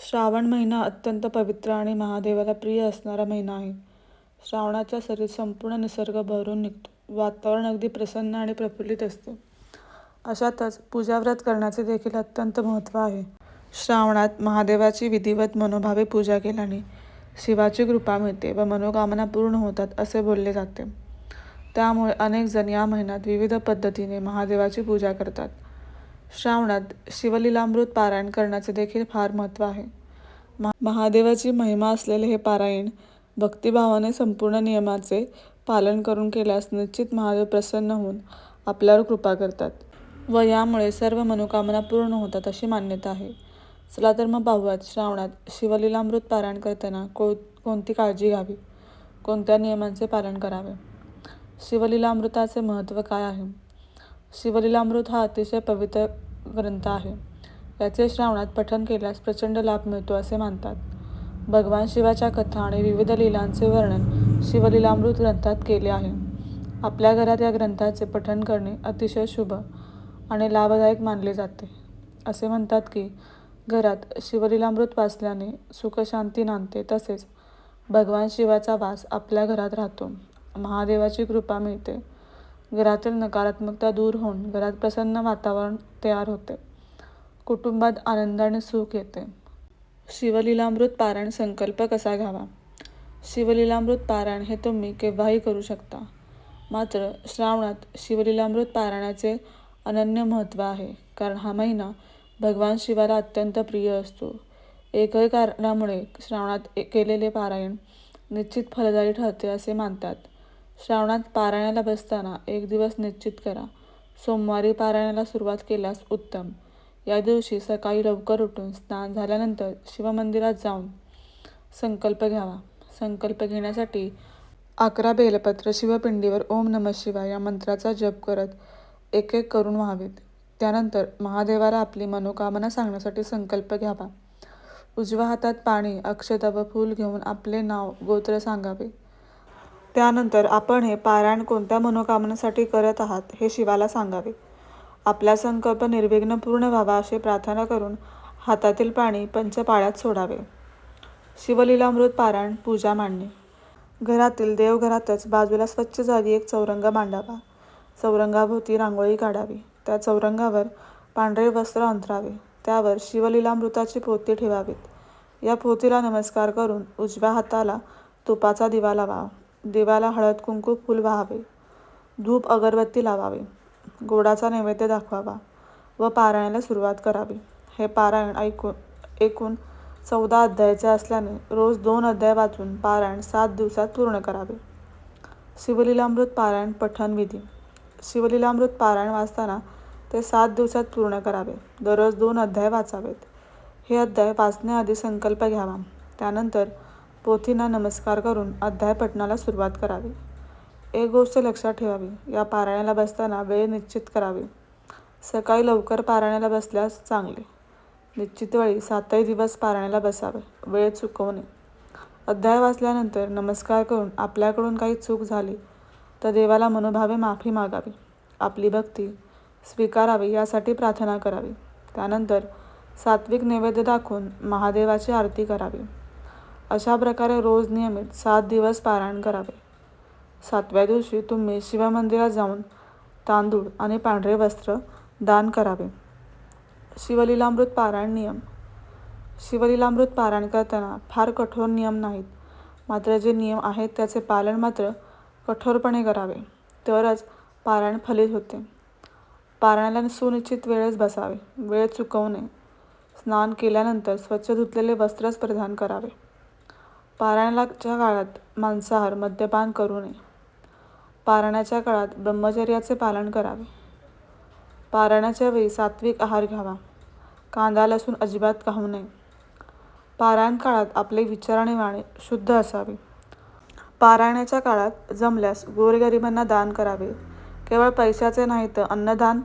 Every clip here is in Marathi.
श्रावण महिना अत्यंत पवित्र आणि महादेवाला प्रिय असणारा महिना आहे. श्रावणाच्या सरीत संपूर्ण निसर्ग भरून निघतो. वातावरण अगदी प्रसन्न आणि प्रफुल्लित असते. अशातच पूजाव्रत करण्याचे देखील अत्यंत महत्त्व आहे. श्रावणात महादेवाची विधिवत मनोभावे पूजा केल्याने शिवाची कृपा मिळते व मनोकामना पूर्ण होतात असे बोलले जाते. त्यामुळे अनेक जण या महिन्यात विविध पद्धतीने महादेवाची पूजा करतात. श्रावणात शिवलीलामृत पारायण करण्याचे देखील फार महत्त्व आहे. महादेवाची महिमा असलेले हे पारायण भक्तिभावाने संपूर्ण नियमाचे पालन करून केल्यास निश्चित महादेव प्रसन्न होऊन आपल्यावर कृपा करतात व यामुळे सर्व मनोकामना पूर्ण होतात अशी मान्यता आहे. चला तर मग पाहूयात श्रावणात शिवलीलामृत पारायण करताना कोणती काळजी घ्यावी, कोणत्या नियमांचे पालन करावे. शिवलीलामृताचे महत्त्व काय आहे? शिवलीलामृत हा अतिशय पवित्र ग्रंथ आहे. याचे श्रावणात पठण केल्यास प्रचंड लाभ मिळतो असे मानतात. भगवान शिवाच्या कथा आणि विविध लीलांचे वर्णन शिवलीलामृत ग्रंथात केले आहे. आपल्या घरात या ग्रंथाचे पठण करणे अतिशय शुभ आणि लाभदायक मानले जाते. असे म्हणतात की घरात शिवलीलामृत वाचल्याने सुखशांती नांदते तसेच भगवान शिवाचा वास आपल्या घरात राहतो, महादेवाची कृपा मिळते, घरातील नकारात्मकता दूर होऊन घरात प्रसन्न वातावरण तयार होते, कुटुंबात आनंद आणि सुख येते. शिवलीलामृत पारायण संकल्प कसा घ्यावा? शिवलीलामृत पारायण हे तुम्ही केव्हाही करू शकता. मात्र श्रावणात शिवलीलामृत पारायणाचे अनन्य महत्त्व आहे कारण हा महिना भगवान शिवाला अत्यंत प्रिय असतो. एकही कारणामुळे श्रावणात केलेले पारायण निश्चित फलदायी ठरते असे मानतात. श्रावणात पारायणाला बसताना एक दिवस निश्चित करा. सोमवारी पारायणाला सुरुवात केल्यास उत्तम. या दिवशी सकाळी लवकर उठून स्नान झाल्यानंतर शिवमंदिरात जाऊन संकल्प घ्यावा. संकल्प घेण्यासाठी अकरा बेलपत्र शिवपिंडीवर ओम नमः शिवाय या मंत्राचा जप करत एक एक करून व्हावेत. त्यानंतर महादेवाला आपली मनोकामना सांगण्यासाठी संकल्प घ्यावा. उजव्या हातात पाणी, अक्षता व फूल घेऊन आपले नाव, गोत्र सांगावे. त्यानंतर आपण हे पारायण कोणत्या मनोकामनेसाठी करत आहात हे शिवाला सांगावे. आपला संकल्प निर्विघ्न पूर्ण व्हावा अशी प्रार्थना करून हातातील पाणी पंचपाळ्यात सोडावे. शिवलीलामृत पारायण पूजा मांडणे घरातील देवघरातच बाजूला स्वच्छ जागी एक चौरंग मांडावा. चौरंगाभोवती रांगोळी काढावी. त्या चौरंगावर पांढरे वस्त्र अंतरावे त्यावर शिवलीलामृताची पोती ठेवावीत. या पोतीला नमस्कार करून उजव्या हाताला तुपाचा दिवा लावावा. देवाला हळद कुंकू फूल वाहावे. धूप अगरबत्ती लावावी. गोडाचा नैवेद्य दाखवावा व पारायणाला सुरुवात करावी. हे पारायण ऐकून एकूण चौदा अध्यायाचे असल्याने रोज दोन अध्याय वाचून पारायण सात दिवसात पूर्ण करावे. शिवलीलामृत पारायण पठण विधी शिवलीलामृत पारायण वाचताना ते सात दिवसात पूर्ण करावे. दररोज दोन अध्याय वाचावेत. हे अध्याय वाचण्याआधी संकल्प घ्यावा. त्यानंतर पोथींना नमस्कार करून अध्याय पठणाला सुरुवात करावी. एक गोष्ट लक्षात ठेवावी, या पारायणाला बसताना वेळ निश्चित करावी. सकाळी लवकर पारायणाला बसल्यास चांगले. निश्चित वेळी सातही दिवस पारायणाला बसावे. वेळ चुकवू नये. अध्याय वाचल्यानंतर नमस्कार करून आपल्याकडून काही चूक झाली तर देवाला मनोभावे माफी मागावी. आपली भक्ती स्वीकारावी यासाठी प्रार्थना करावी. त्यानंतर सात्विक नैवेद्य दाखवून महादेवाची आरती करावी. अशा प्रकारे रोज नियमित सात दिवस पारायण करावे. सातव्या दिवशी तुम्ही शिवमंदिरात जाऊन तांदूळ आणि पांढरे वस्त्र दान करावे. शिवलीलामृत पारायण नियम शिवलीलामृत पारायण करताना फार कठोर नियम नाहीत. मात्र जे नियम आहेत त्याचे पालन मात्र कठोरपणे करावे. तरच पारायण फलित होते. पारायणाला सुनिश्चित वेळेस बसावे. वेळ चुकवू नये. स्नान केल्यानंतर स्वच्छ धुतलेले वस्त्रच परिधान करावे. पारायणाच्या काळात मांसाहार, मद्यपान करू नये. पारायणाच्या काळात ब्रह्मचर्याचे पालन करावे. पारायणाच्या वेळी सात्विक आहार घ्यावा. कांदा लसूण अजिबात खाऊ नये. पारायण काळात आपले विचार आणि वाणी शुद्ध असावे पारायणाच्या काळात जमल्यास गोरगरिबांना दान करावे. केवळ पैशाचे नाही तर अन्नदान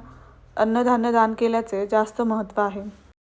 अन्नधान्य दान केल्याचे जास्त महत्त्व आहे.